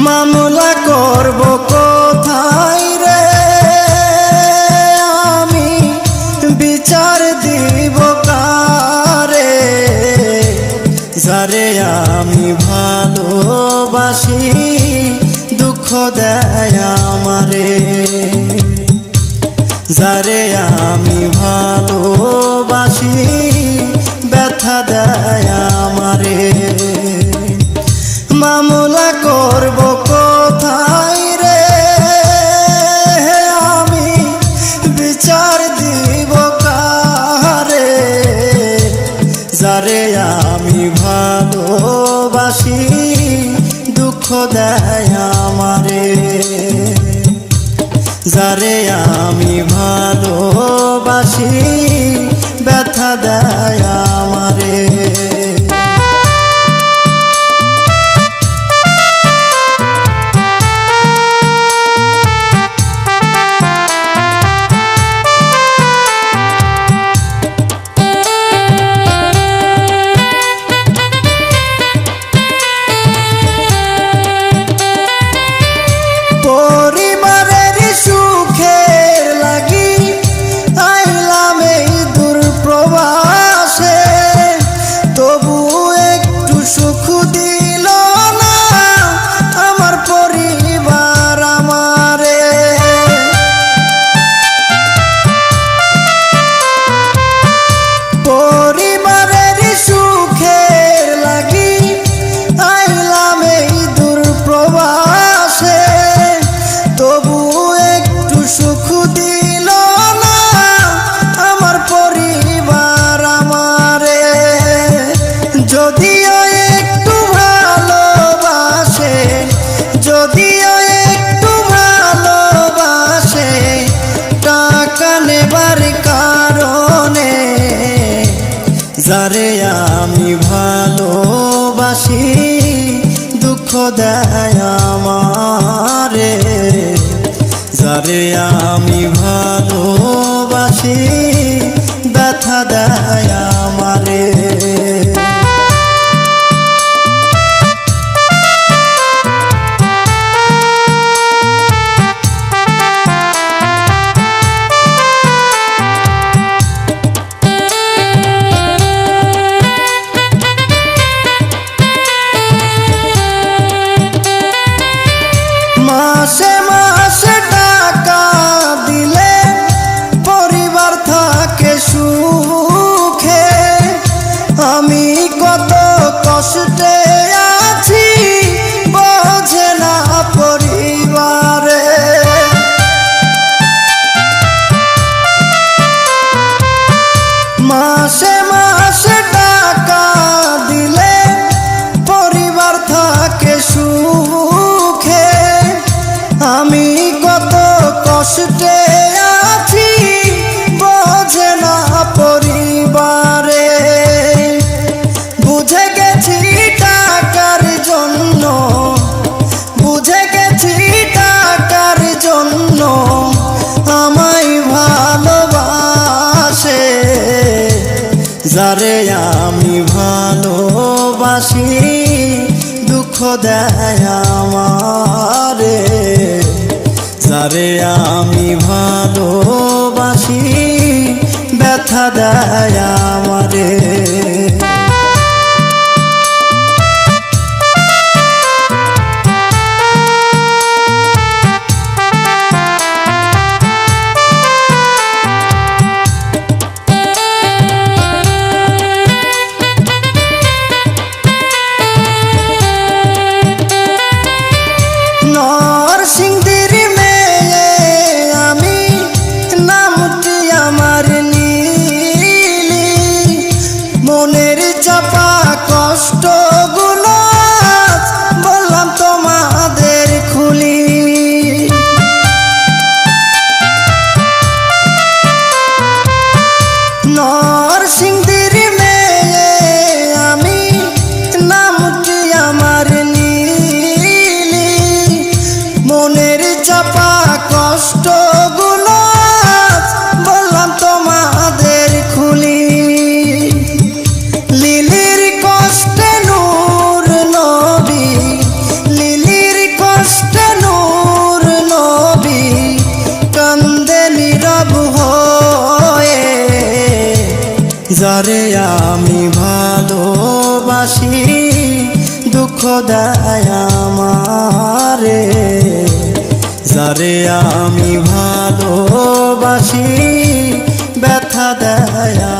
মামলা করব কোথায় রে? আমি বিচার দিব কারে? যারে আমি ভালোবাসি, দুঃখ দেয় আমারে। যারে আমি ভালোবাসি, ব্যথা দেয় আমারে। মামলা করব কোথায় রে? আমি বিচার দিব কারে যারে আমি ভালোবাসি, দুঃখ দেয় আমারে। যারে আমি ভালোবাসি যারে আমি ভালোবাসি দুঃখ দেয় আমারে। যারে আমি ভালোবাসি ব্যথা দেয় যারে আমি ভালোবাসি দুঃখ দেয় আমারে। যারে আমি ভালোবাসি ব্যথা দেয় আমারে। দুঃখ আমারে যারে আমি ভালোবাসি ব্যথা দেয়